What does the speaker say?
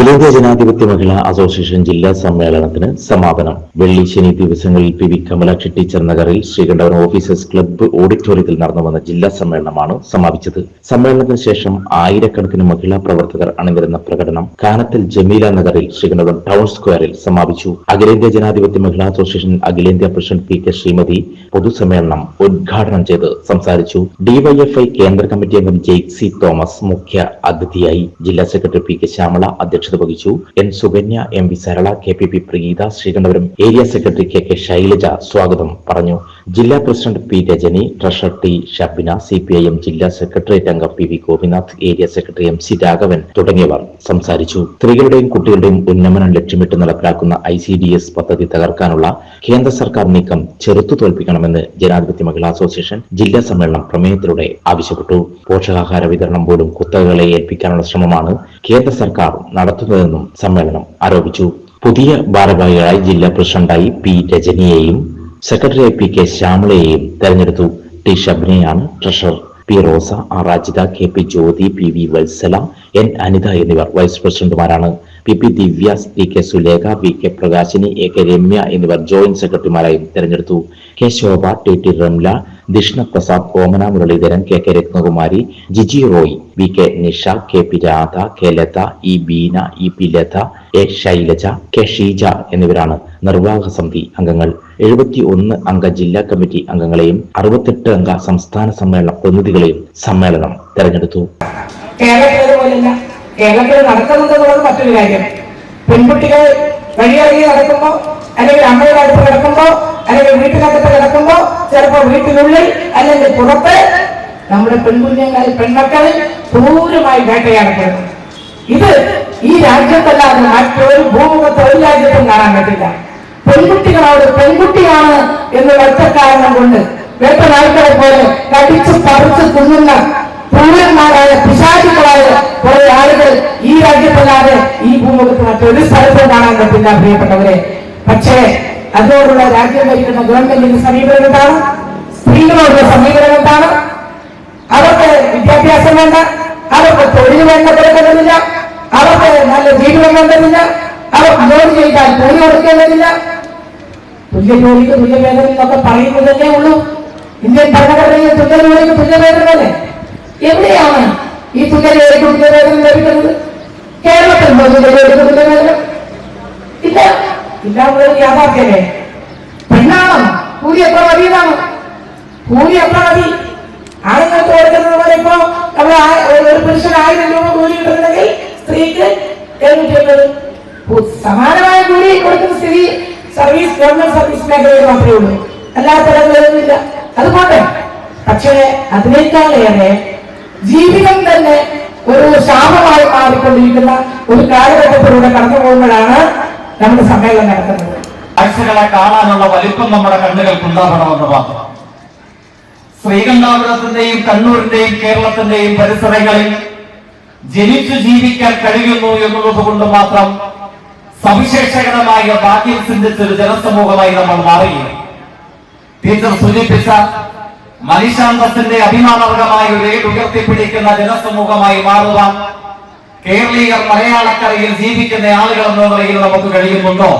അഖിലേന്ത്യാ ജനാധിപത്യ മഹിളാ അസോസിയേഷൻ ജില്ലാ സമ്മേളനത്തിന് സമാപനം. വെള്ളി ശനി ദിവസങ്ങളിൽ പി വി കമലാക്ഷി ടീച്ചർ നഗറിൽ ശ്രീകണ്ഠപുരം ഓഫീസേഴ്സ് ക്ലബ്ബ് ഓഡിറ്റോറിയത്തിൽ നടന്നു വന്ന ജില്ലാ സമ്മേളനമാണ് സമാപിച്ചത്. സമ്മേളനത്തിന് ശേഷം ആയിരക്കണക്കിന് മഹിളാ പ്രവർത്തകർ അണിനിരുന്ന പ്രകടനം കാനത്തിൽ ജമീല നഗറിൽ ശ്രീകണ്ഠപുരം ടൗൺ സ്ക്വയറിൽ സമാപിച്ചു. അഖിലേന്ത്യാ ജനാധിപത്യ മഹിളാ അസോസിയേഷൻ അഖിലേന്ത്യാ പ്രസിഡന്റ് പി കെ ശ്രീമതി പൊതുസമ്മേളനം ഉദ്ഘാടനം ചെയ്ത് സംസാരിച്ചു. ഡിവൈഎഫ്ഐ കേന്ദ്ര കമ്മിറ്റി അംഗം ജെയ്സി തോമസ് മുഖ്യ അതിഥിയായി ജില്ലാ സെക്രട്ടറി പി കെ ശ്യാമള അധ്യക്ഷത വഹിച്ചു. N Sukanya M V Sarala K P P Preetha Sreekandapuram area secretary K K Shailaja സ്വാഗതം പറഞ്ഞു. ജില്ലാ president P Rajani treasurer T Shabina C P I M ജില്ലാ സെക്രട്ടേറിയറ്റ് അംഗം P V Gopinath area secretary M C Raghavan തുടങ്ങിയവർ സംസാരിച്ചു. സ്ത്രീകളുടെയും കുട്ടികളുടെയും ഉന്നമനം ലക്ഷ്യമിട്ട് നടപ്പിലാക്കുന്ന ഐ സി ഡി എസ് പദ്ധതി തകർക്കാനുള്ള കേന്ദ്ര സർക്കാർ നീക്കം ചെറുത്തു തോൽപ്പിക്കണമെന്ന് ജനാധിപത്യ മഹിളാ അസോസിയേഷൻ ജില്ലാ സമ്മേളനം പ്രമേയത്തിലൂടെ ആവശ്യപ്പെട്ടു. പോഷകാഹാര വിതരണം പോലും കുത്തകകളെ ഏൽപ്പിക്കാനുള്ള ശ്രമമാണ് കേന്ദ്ര സർക്കാർ നടത്തുന്നതെന്നും സമ്മേളനം ആരോപിച്ചു. പുതിയ ഭാരവാഹികളായി ജില്ലാ പ്രസിഡന്റായി പി രജനിയെയും സെക്രട്ടറി പി കെ ശ്യാമളയെയും തെരഞ്ഞെടുത്തു. T ഷബ്നയാണ് treasurer. P Rosa R Rajitha K P Jyothi P V Valsala N Anitha എന്നിവർ vice പ്രസിഡന്റുമാരാണ്. P P Divya P K Sulekha V K Prakashini A K Ramya എന്നിവർ joint സെക്രട്ടറിമാരായും തെരഞ്ഞെടുത്തു. K Shobha T T Ramla Dishna Prasad Omana Muraleedharan K K Ratnakumari Jiji Roy V K Nisha K P Radha K Latha E Beena E P Latha A Shailaja K Sheeja എന്നിവരാണ് നിർവാഹക സമിതി അംഗങ്ങൾ. എഴുപത്തി ഒന്ന് അംഗ ജില്ലാ committee അംഗങ്ങളെയും അറുപത്തെട്ട് അംഗ സംസ്ഥാന സമ്മേളന പ്രതിനിധികളെയും സമ്മേളനം തെരഞ്ഞെടുത്തു. കേരളത്തിൽ നടക്കുന്നുണ്ടെന്നുള്ളത് മറ്റൊരു കാര്യം. പെൺകുട്ടികൾ വഴിയിറങ്ങി നടക്കുമ്പോ അല്ലെങ്കിൽ അമ്മയുടെ അടുത്ത് കിടക്കുമ്പോ അല്ലെങ്കിൽ വീട്ടിനകത്ത് കിടക്കുമ്പോ ചിലപ്പോ വീട്ടിനുള്ളിൽ അല്ലെങ്കിൽ പുറത്ത് നമ്മുടെ പെൺകുഞ്ഞുങ്ങൾ പെൺമക്കൾ ക്രൂരമായി വേട്ടയാടപ്പെടുന്നു ഇത് ഈ രാജ്യത്തല്ലാതെ മറ്റൊരു ഭൂമുഖത്ത് ഒരു രാജ്യത്തും കാണാൻ പറ്റില്ല. പെൺകുട്ടികളോട് പെൺകുട്ടിയാണ് എന്നുള്ള ഒറ്റ കാരണം കൊണ്ട് വേട്ട നായ്ക്കളെ പോലെ കടിച്ചു പറിച്ച് തിന്നുന്ന ക്രൂരന്മാരായ പിശാചുക്കളായ കുറെ ആളുകൾ ഈ രാജ്യത്തല്ലാതെ ഈ ഭൂമുഖത്ത് മറ്റൊരു സ്ഥലത്തും കാണാൻ പറ്റില്ല പ്രിയപ്പെട്ടവരെ. പക്ഷേ അതോടുള്ള രാജ്യം ഭരിക്കുന്ന ഗവൺമെന്റിന്റെ സമീപനം എന്താണ്? സ്ത്രീകളോടുള്ള സമീപനം എന്താണ്? അവർക്ക് വിദ്യാഭ്യാസം വേണ്ട അവർക്ക് തൊഴിൽ വേണ്ട കൊടുക്കുന്നില്ല അവർക്ക് നല്ല ജീവിതം വേണ്ടതില്ല അവർക്ക് ജോലി ചെയ്താൽ കൂലി കൊടുക്കേണ്ടതില്ല തുല്യ ജോലിക്ക് തുല്യ വേതനം എന്നൊക്കെ പറയുന്നതല്ലേ ഉള്ളൂ. ഇന്ത്യൻ ഭരണഘടനയിൽ തുല്യ ജോലിക്ക് തുല്യ എവിടെയാണ് ഈ തുല്യ ജോലിക്ക് തുല്യ ലഭിക്കുന്നത്? കേരളത്തിൽ തുല്യ ജോലിക്ക് ഇല്ല എന്നുള്ളത് യാഥാർത്ഥ്യമല്ലേ പെണ്ണാണോ കൂലി എത്ര മതിയെന്നാണ്? കൂലി എത്ര മതി? ആണുങ്ങൾക്ക് പോലെ ഇപ്പോ നമ്മൾ ഒരു പുരുഷൻ ആയിരം രൂപ കൂലി കിട്ടുന്നുണ്ടെങ്കിൽ സ്ത്രീക്ക് ഉ- സമാനമായ കൂലി കൊടുക്കുന്ന സ്ഥിതി സർവീസ് ഗവൺമെന്റ് സർവീസ് മേഖലയിൽ മാത്രമേ ഉള്ളൂ. അല്ലാത്തടങ്ങളിലൊന്നുമില്ല അതുകൊണ്ട് പക്ഷേ അതിനേക്കാളേറെ ജീവിതം തന്നെ ഒരു ശാപമായി മാറിക്കൊണ്ടിരിക്കുന്ന ഒരു കാലഘട്ടത്തിലൂടെ കടന്നു പോകുമ്പോഴാണ് നമ്മുടെ സമ്മേളനം നടക്കുന്നത് കാഴ്ചകളെ കാണാനുള്ള വലിപ്പം നമ്മുടെ കണ്ണുകൾക്ക് ഉണ്ടാകണമെന്ന് മാത്രം. ശ്രീകണ്ഠാപുരത്തിന്റെയും കണ്ണൂരിന്റെയും കേരളത്തിന്റെയും പരിസരങ്ങളിൽ ജനിച്ചു ജീവിക്കാൻ കഴിയുന്നു എന്നുള്ളത് കൊണ്ട് മാത്രം സവിശേഷകരമായ ഭാഗ്യം ചിന്തിച്ചൊരു ജനസമൂഹമായി നമ്മൾ മാറുകയാണ്. ടീച്ചർ സൂചിപ്പിച്ച മനുഷ്യാന്തത്തിന്റെ അഭിമാനവർഗമായ ഒരു ഉയർത്തിപ്പിടിക്കുന്ന ജനസമൂഹമായി മാറുവാൻ കേരളീയർ മലയാളക്കരയിൽ ജീവിക്കുന്ന ആളുകൾ എന്ന നിലയിൽ നമുക്ക് കഴിയുന്നുണ്ടോ?